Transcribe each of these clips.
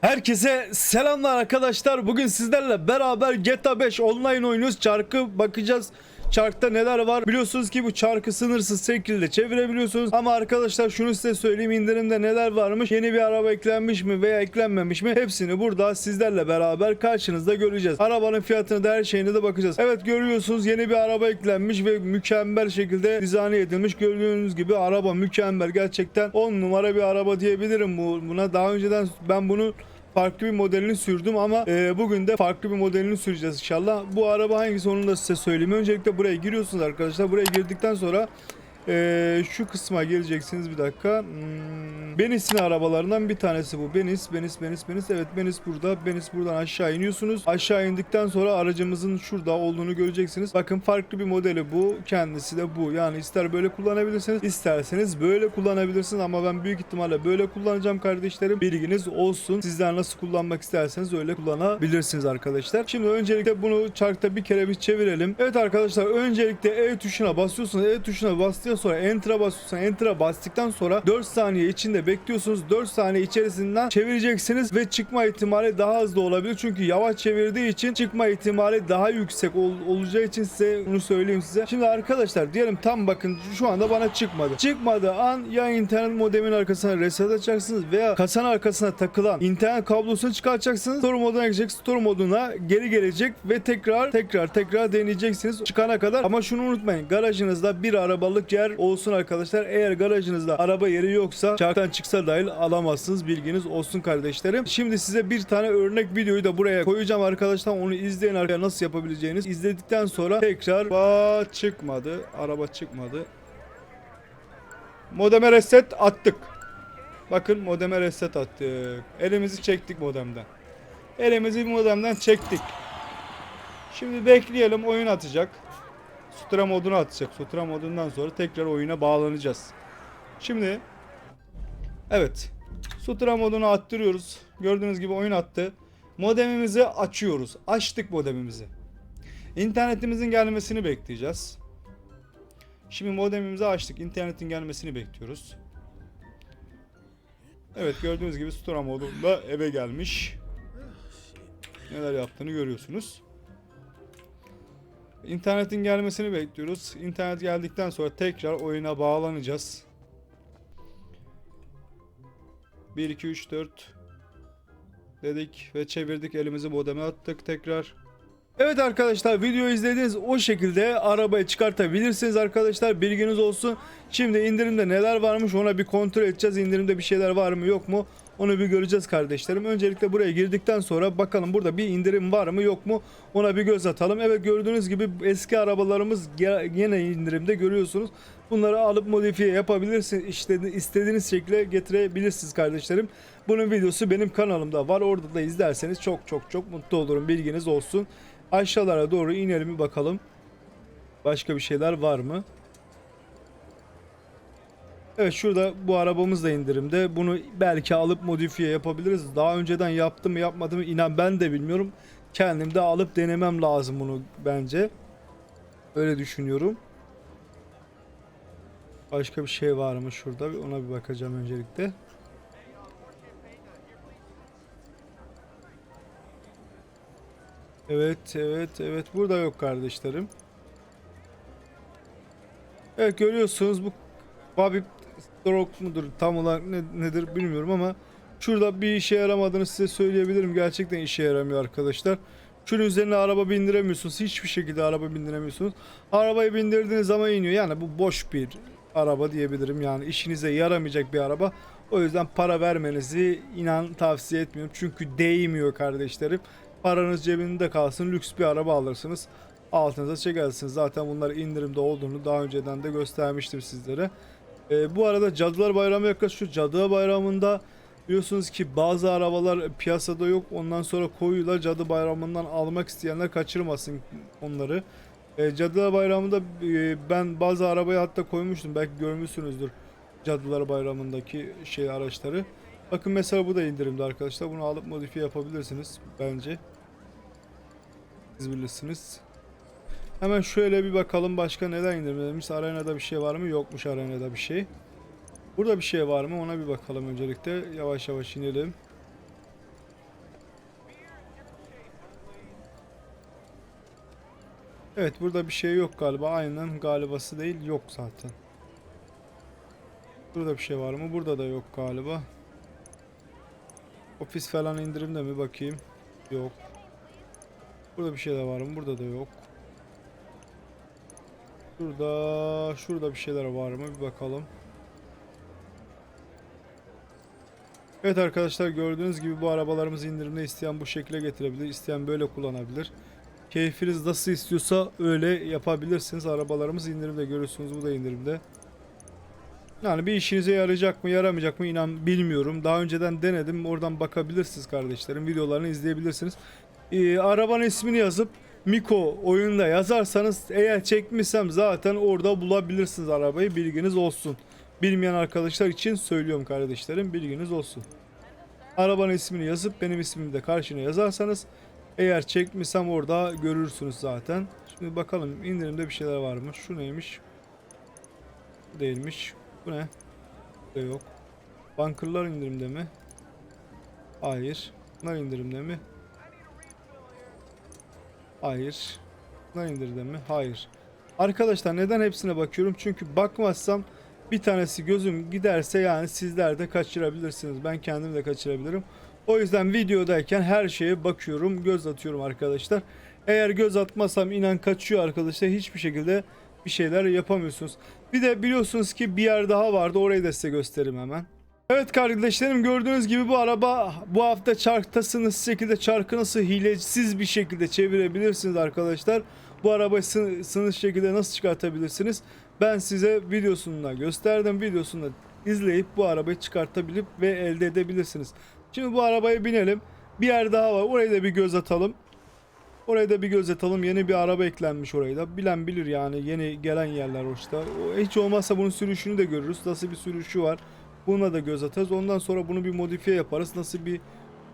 Herkese selamlar arkadaşlar. Bugün sizlerle beraber GTA 5 online oynuyoruz. Çarkı bakacağız. Çarkta neler var? Biliyorsunuz ki bu çarkı sınırsız şekilde çevirebiliyorsunuz. Ama arkadaşlar şunu size söyleyeyim indirimde neler varmış? Yeni bir araba eklenmiş mi veya eklenmemiş mi? Hepsini burada sizlerle beraber karşınızda göreceğiz. Arabanın fiyatını da her şeyine de bakacağız. Evet görüyorsunuz yeni bir araba eklenmiş ve mükemmel şekilde dizayn edilmiş. Gördüğünüz gibi araba mükemmel. Gerçekten 10 numara bir araba diyebilirim bu- buna. Daha önceden ben bunu farklı bir modelini sürdüm ama e, bugün de farklı bir modelini süreceğiz inşallah. Bu araba hangisi onu da size söyleyeyim. Öncelikle buraya giriyorsunuz arkadaşlar. Buraya girdikten sonra e, şu kısma geleceksiniz bir dakika. Hmm, Benis'in arabalarından bir tanesi bu. Benis, Benis, Benis, Benis. Evet Benis burada. Benis buradan aşağı iniyorsunuz. Aşağı indikten sonra aracımızın şurada olduğunu göreceksiniz. Bakın farklı bir modeli bu. Kendisi de bu. Yani ister böyle kullanabilirsiniz, isterseniz böyle kullanabilirsiniz ama ben büyük ihtimalle böyle kullanacağım kardeşlerim. Bilginiz olsun. Sizler nasıl kullanmak isterseniz öyle kullanabilirsiniz arkadaşlar. Şimdi öncelikle bunu çarkta bir kere bir çevirelim. Evet arkadaşlar öncelikle E tuşuna basıyorsunuz. E tuşuna bastıktan sonra Enter'a basıyorsunuz. Enter'a bastıktan sonra 4 saniye içinde bekliyorsunuz. 4 saniye içerisinden çevireceksiniz ve çıkma ihtimali daha hızlı olabilir. Çünkü yavaş çevirdiği için çıkma ihtimali daha yüksek ol- olacağı için size bunu söyleyeyim size. Şimdi arkadaşlar diyelim tam bakın şu anda bana çıkmadı. Çıkmadığı an ya internet modemin arkasına reset açacaksınız veya kasanın arkasına takılan internet kablosunu çıkartacaksınız. Store moduna girecek. Store moduna geri gelecek ve tekrar tekrar tekrar deneyeceksiniz çıkana kadar. Ama şunu unutmayın. Garajınızda bir arabalık yer olsun arkadaşlar. Eğer garajınızda araba yeri yoksa çarktan çıksa dahil alamazsınız. Bilginiz olsun kardeşlerim. Şimdi size bir tane örnek videoyu da buraya koyacağım arkadaşlar. Onu izleyin arkadaşlar nasıl yapabileceğiniz. İzledikten sonra tekrar Aa, çıkmadı. Araba çıkmadı. Modeme reset attık. Bakın modeme reset attık. Elimizi çektik modemden. Elimizi modemden çektik. Şimdi bekleyelim oyun atacak. Sutra modunu atacak. Sutra modundan sonra tekrar oyuna bağlanacağız. Şimdi evet. Sutra modunu attırıyoruz. Gördüğünüz gibi oyun attı. Modemimizi açıyoruz. Açtık modemimizi. İnternetimizin gelmesini bekleyeceğiz. Şimdi modemimizi açtık. İnternetin gelmesini bekliyoruz. Evet gördüğünüz gibi Stora modunda eve gelmiş. Neler yaptığını görüyorsunuz. İnternetin gelmesini bekliyoruz. İnternet geldikten sonra tekrar oyuna bağlanacağız. 1 2 3 4 dedik ve çevirdik elimizi modeme attık tekrar. Evet arkadaşlar video izlediğiniz o şekilde arabayı çıkartabilirsiniz arkadaşlar bilginiz olsun. Şimdi indirimde neler varmış ona bir kontrol edeceğiz. İndirimde bir şeyler var mı yok mu onu bir göreceğiz kardeşlerim. Öncelikle buraya girdikten sonra bakalım burada bir indirim var mı yok mu ona bir göz atalım. Evet gördüğünüz gibi eski arabalarımız yine indirimde görüyorsunuz. Bunları alıp modifiye yapabilirsiniz. İşte istediğiniz şekilde getirebilirsiniz kardeşlerim. Bunun videosu benim kanalımda var. Orada da izlerseniz çok çok çok mutlu olurum. Bilginiz olsun. Aşağılara doğru inelim bakalım. Başka bir şeyler var mı? Evet şurada bu arabamız da indirimde. Bunu belki alıp modifiye yapabiliriz. Daha önceden yaptım mı yapmadım mı inan ben de bilmiyorum. Kendim de alıp denemem lazım bunu bence. Öyle düşünüyorum. Başka bir şey var mı şurada? Ona bir bakacağım öncelikle. Evet, evet, evet. Burada yok kardeşlerim. Evet görüyorsunuz bu Bobby Stroke mudur tam olarak ne, nedir bilmiyorum ama şurada bir işe yaramadığını size söyleyebilirim. Gerçekten işe yaramıyor arkadaşlar. Şunun üzerine araba bindiremiyorsunuz. Hiçbir şekilde araba bindiremiyorsunuz. Arabayı bindirdiğiniz zaman iniyor. Yani bu boş bir araba diyebilirim. Yani işinize yaramayacak bir araba. O yüzden para vermenizi inan tavsiye etmiyorum. Çünkü değmiyor kardeşlerim. Paranız cebinde kalsın. Lüks bir araba alırsınız. Altınıza çekersiniz. Zaten bunlar indirimde olduğunu daha önceden de göstermiştim sizlere. Ee, bu arada Cadılar Bayramı yaklaşıyor. Cadılar Bayramı'nda biliyorsunuz ki bazı arabalar piyasada yok. Ondan sonra koyuyorlar. Cadı Bayramı'ndan almak isteyenler kaçırmasın onları. Ee, Cadılar Bayramı'nda e, ben bazı arabayı hatta koymuştum. Belki görmüşsünüzdür. Cadılar Bayramı'ndaki şey araçları. Bakın mesela bu da indirimde arkadaşlar. Bunu alıp modifiye yapabilirsiniz bence. Siz bilirsiniz. Hemen şöyle bir bakalım başka neden indirmemiş. Arenada bir şey var mı? Yokmuş arenada bir şey. Burada bir şey var mı? Ona bir bakalım öncelikle. Yavaş yavaş inelim. Evet burada bir şey yok galiba. Aynen galibası değil. Yok zaten. Burada bir şey var mı? Burada da yok galiba. Ofis falan indirimde mi bakayım? Yok. Burada bir şey de var mı? Burada da yok. Şurada, şurada bir şeyler var mı? Bir bakalım. Evet arkadaşlar gördüğünüz gibi bu arabalarımız indirimde isteyen bu şekilde getirebilir, isteyen böyle kullanabilir. Keyfiniz nasıl istiyorsa öyle yapabilirsiniz. Arabalarımız indirimde görüyorsunuz bu da indirimde. Yani bir işinize yarayacak mı yaramayacak mı inan bilmiyorum. Daha önceden denedim. Oradan bakabilirsiniz kardeşlerim. Videolarını izleyebilirsiniz. Ee, arabanın ismini yazıp Miko oyunda yazarsanız eğer çekmişsem zaten orada bulabilirsiniz arabayı. Bilginiz olsun. Bilmeyen arkadaşlar için söylüyorum kardeşlerim. Bilginiz olsun. Arabanın ismini yazıp benim ismimi de karşına yazarsanız eğer çekmişsem orada görürsünüz zaten. Şimdi bakalım indirimde bir şeyler var mı? Şu neymiş? Değilmiş. Bu ne? Bu yok. Bunkerlar indirimde mi? Hayır. Bunlar indirimde mi? Hayır. Bunlar indirimde mi? Hayır. Arkadaşlar neden hepsine bakıyorum? Çünkü bakmazsam bir tanesi gözüm giderse yani sizler de kaçırabilirsiniz. Ben kendim de kaçırabilirim. O yüzden videodayken her şeye bakıyorum, göz atıyorum arkadaşlar. Eğer göz atmasam inan kaçıyor arkadaşlar. Hiçbir şekilde bir şeyler yapamıyorsunuz. Bir de biliyorsunuz ki bir yer daha vardı. Orayı da size göstereyim hemen. Evet kardeşlerim gördüğünüz gibi bu araba bu hafta çarktasınız şekilde çarkı nasıl hilesiz bir şekilde çevirebilirsiniz arkadaşlar. Bu arabayı sı- sınır şekilde nasıl çıkartabilirsiniz? Ben size videosunu gösterdim. Videosunu da izleyip bu arabayı çıkartabilip ve elde edebilirsiniz. Şimdi bu arabaya binelim. Bir yer daha var. Oraya da bir göz atalım. Oraya da bir göz atalım. Yeni bir araba eklenmiş oraya da. Bilen bilir yani yeni gelen yerler hoşta. Hiç olmazsa bunun sürüşünü de görürüz. Nasıl bir sürüşü var. Buna da göz atarız. Ondan sonra bunu bir modifiye yaparız. Nasıl bir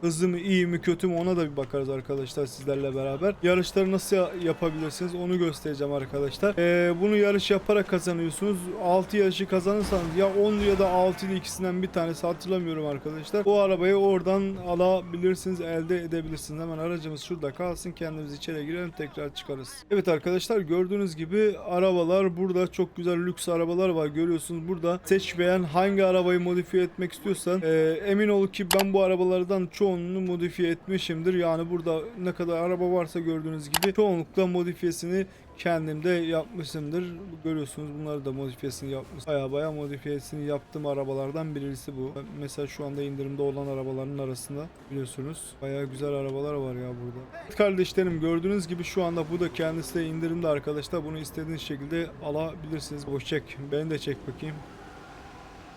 hızlı mı, iyi mi, kötü mü ona da bir bakarız arkadaşlar sizlerle beraber. Yarışları nasıl ya- yapabilirsiniz onu göstereceğim arkadaşlar. Ee, bunu yarış yaparak kazanıyorsunuz. 6 yarışı kazanırsanız ya 10 ya da 6 ile ikisinden bir tanesi hatırlamıyorum arkadaşlar. O arabayı oradan alabilirsiniz, elde edebilirsiniz. Hemen aracımız şurada kalsın. Kendimiz içeri girelim tekrar çıkarız. Evet arkadaşlar gördüğünüz gibi arabalar burada çok güzel lüks arabalar var. Görüyorsunuz burada seç beğen hangi arabayı modifiye etmek istiyorsan e, emin ol ki ben bu arabalardan çoğunluğunu modifiye etmişimdir. Yani burada ne kadar araba varsa gördüğünüz gibi çoğunlukla modifiyesini kendimde yapmışımdır. Görüyorsunuz bunları da modifiyesini yapmış. Baya baya modifiyesini yaptığım arabalardan birisi bu. Mesela şu anda indirimde olan arabaların arasında biliyorsunuz. Baya güzel arabalar var ya burada. Kardeşlerim gördüğünüz gibi şu anda bu da kendisi de indirimde arkadaşlar. Bunu istediğiniz şekilde alabilirsiniz. Boş çek. Beni de çek bakayım.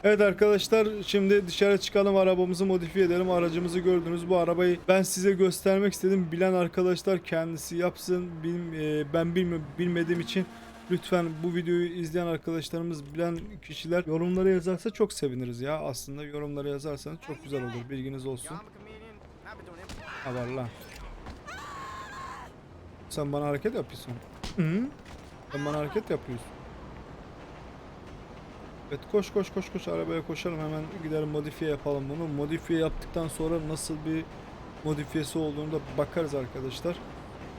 Evet arkadaşlar şimdi dışarı çıkalım arabamızı modifiye edelim. Aracımızı gördünüz. Bu arabayı ben size göstermek istedim. Bilen arkadaşlar kendisi yapsın. Bil- e, ben bilmi- bilmediğim için lütfen bu videoyu izleyen arkadaşlarımız bilen kişiler yorumlara yazarsa çok seviniriz ya. Aslında yorumlara yazarsanız çok güzel olur. Bilginiz olsun. I'm a comedian. I've been doing improv. ha var lan. Sen bana hareket yapıyorsun. Hı? sen bana hareket yapıyorsun Evet koş koş koş koş arabaya koşalım hemen gidelim modifiye yapalım bunu. Modifiye yaptıktan sonra nasıl bir modifiyesi olduğunu da bakarız arkadaşlar.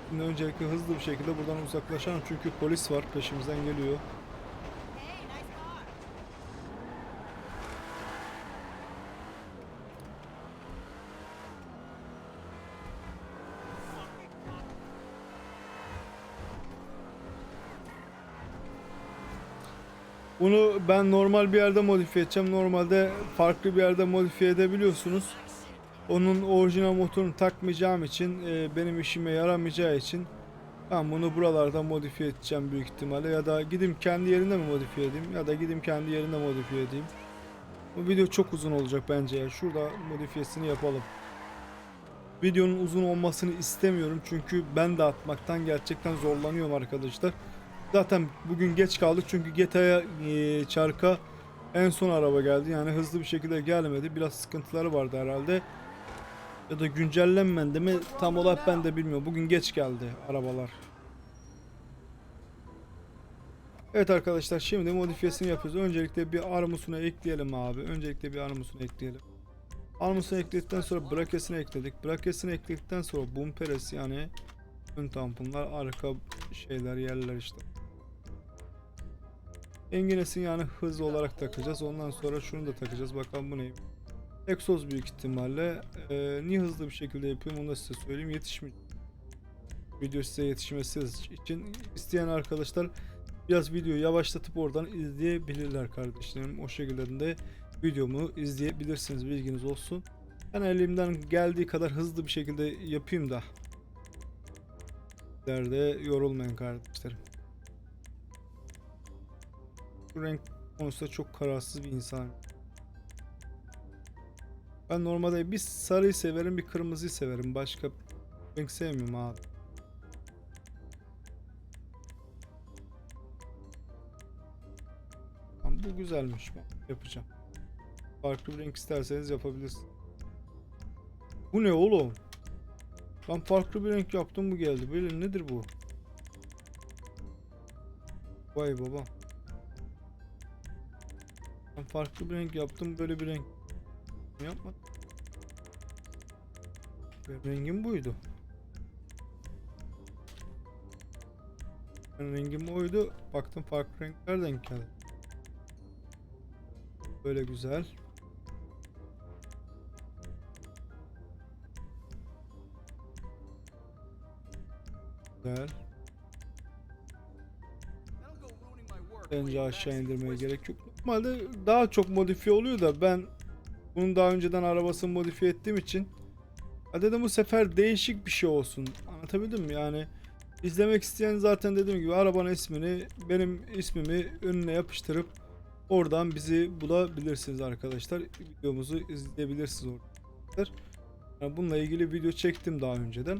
Şimdi öncelikle hızlı bir şekilde buradan uzaklaşalım çünkü polis var peşimizden geliyor. Bunu ben normal bir yerde modifiye edeceğim. Normalde farklı bir yerde modifiye edebiliyorsunuz. Onun orijinal motorunu takmayacağım için e, benim işime yaramayacağı için ben bunu buralarda modifiye edeceğim büyük ihtimalle ya da gideyim kendi yerinde mi modifiye edeyim ya da gideyim kendi yerinde modifiye edeyim. Bu video çok uzun olacak bence ya. Şurada modifiyesini yapalım. Videonun uzun olmasını istemiyorum çünkü ben de atmaktan gerçekten zorlanıyorum arkadaşlar. Zaten bugün geç kaldık çünkü GTA'ya e, çarka en son araba geldi. Yani hızlı bir şekilde gelmedi. Biraz sıkıntıları vardı herhalde. Ya da güncellenmedi mi tam olarak ben de bilmiyorum. Bugün geç geldi arabalar. Evet arkadaşlar şimdi modifiyesini yapıyoruz. Öncelikle bir armusunu ekleyelim abi. Öncelikle bir armusunu ekleyelim. Armusunu ekledikten sonra brakesini ekledik. Brakesini ekledikten sonra bumperesi yani ön tamponlar, arka şeyler, yerler işte. Engines'in yani hız olarak takacağız. Ondan sonra şunu da takacağız. Bakalım bu ne? Egzoz büyük ihtimalle. Ee, niye hızlı bir şekilde yapıyorum onu da size söyleyeyim. Yetişmeyecek. Video size yetişmesi için isteyen arkadaşlar biraz videoyu yavaşlatıp oradan izleyebilirler kardeşlerim. O şekilde de videomu izleyebilirsiniz bilginiz olsun. Ben elimden geldiği kadar hızlı bir şekilde yapayım da Sizler de yorulmayın kardeşlerim. Renk konusunda çok kararsız bir insan. Ben normalde bir sarıyı severim bir kırmızıyı severim. Başka renk sevmiyorum abi. Tamam, bu güzelmiş. Ben yapacağım. Farklı bir renk isterseniz yapabilirsiniz. Bu ne oğlum? Ben farklı bir renk yaptım bu geldi. Böyle nedir bu? Vay baba. Farklı bir renk yaptım böyle bir renk. Yapma. Benim rengim buydu. Ben rengim oydu. Baktım farklı renkler denk geldi. Böyle güzel. Güzel. Bence aşağı indirmeye gerek yok. Normalde daha çok modifiye oluyor da ben bunun daha önceden arabasını modifiye ettiğim için ya dedim bu sefer değişik bir şey olsun. Anlatabildim mi? Yani izlemek isteyen zaten dediğim gibi arabanın ismini benim ismimi önüne yapıştırıp oradan bizi bulabilirsiniz arkadaşlar. Videomuzu izleyebilirsiniz orada. Yani bununla ilgili video çektim daha önceden.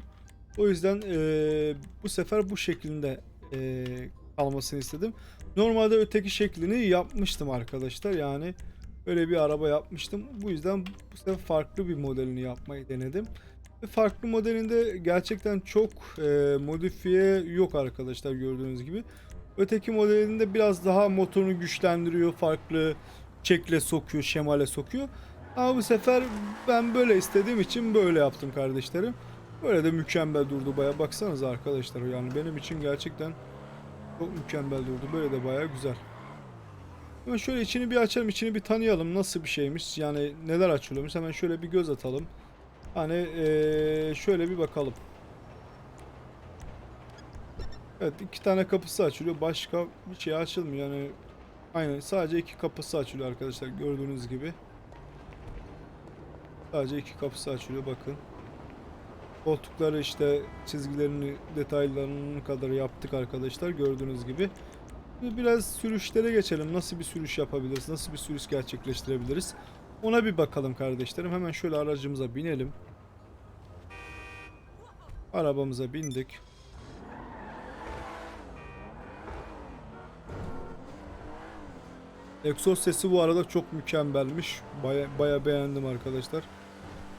O yüzden eee, bu sefer bu şekilde eee, kalmasını istedim. Normalde öteki şeklini yapmıştım arkadaşlar. Yani öyle bir araba yapmıştım. Bu yüzden bu sefer farklı bir modelini yapmayı denedim. Ve farklı modelinde gerçekten çok e, modifiye yok arkadaşlar gördüğünüz gibi. Öteki modelinde biraz daha motorunu güçlendiriyor. Farklı şekle sokuyor, şemale sokuyor. Ama bu sefer ben böyle istediğim için böyle yaptım kardeşlerim. Böyle de mükemmel durdu baya. Baksanıza arkadaşlar yani benim için gerçekten çok mükemmel durdu. Böyle de baya güzel. Hemen şöyle içini bir açalım, içini bir tanıyalım. Nasıl bir şeymiş? Yani neler açılıyormuş? Hemen şöyle bir göz atalım. Hani eee, şöyle bir bakalım. Evet iki tane kapısı açılıyor. Başka bir şey açılmıyor. Yani aynen sadece iki kapısı açılıyor arkadaşlar gördüğünüz gibi. Sadece iki kapısı açılıyor bakın. Koltukları işte çizgilerini detaylarını kadar yaptık arkadaşlar gördüğünüz gibi. Biraz sürüşlere geçelim. Nasıl bir sürüş yapabiliriz? Nasıl bir sürüş gerçekleştirebiliriz? Ona bir bakalım kardeşlerim. Hemen şöyle aracımıza binelim. Arabamıza bindik. Egzoz sesi bu arada çok mükemmelmiş. Baya, baya beğendim arkadaşlar.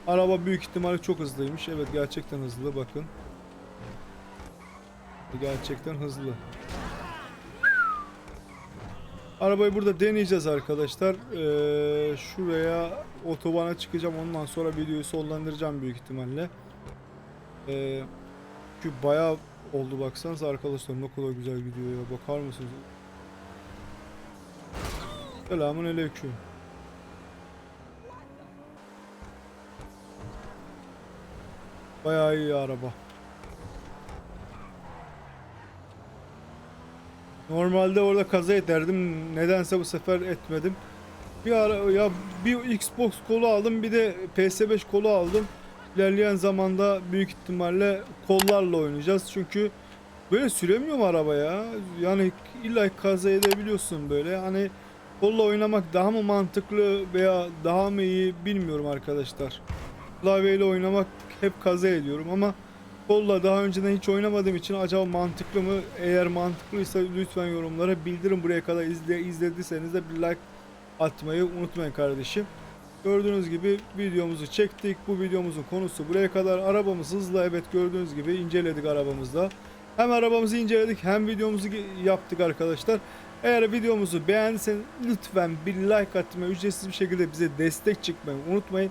Araba büyük ihtimalle çok hızlıymış. Evet gerçekten hızlı bakın. Gerçekten hızlı. Arabayı burada deneyeceğiz arkadaşlar. Ee, şuraya otobana çıkacağım. Ondan sonra videoyu sonlandıracağım büyük ihtimalle. Ee, çünkü bayağı oldu baksanız arkadaşlar ne kadar güzel gidiyor ya. Bakar mısınız? Selamun aleyküm. Bayağı iyi araba. Normalde orada kaza ederdim. Nedense bu sefer etmedim. Bir ara ya bir Xbox kolu aldım, bir de PS5 kolu aldım. İlerleyen zamanda büyük ihtimalle kollarla oynayacağız. Çünkü böyle süremiyorum araba ya. Yani illa kaza edebiliyorsun böyle. Hani kolla oynamak daha mı mantıklı veya daha mı iyi bilmiyorum arkadaşlar. Klavyeyle oynamak hep kaza ediyorum ama kolla daha önceden hiç oynamadığım için acaba mantıklı mı? Eğer mantıklıysa lütfen yorumlara bildirin. Buraya kadar izle, izlediyseniz de bir like atmayı unutmayın kardeşim. Gördüğünüz gibi videomuzu çektik. Bu videomuzun konusu buraya kadar. Arabamız hızlı. Evet gördüğünüz gibi inceledik arabamızda. Hem arabamızı inceledik hem videomuzu yaptık arkadaşlar. Eğer videomuzu beğendiyseniz lütfen bir like atmayı, ücretsiz bir şekilde bize destek çıkmayı unutmayın.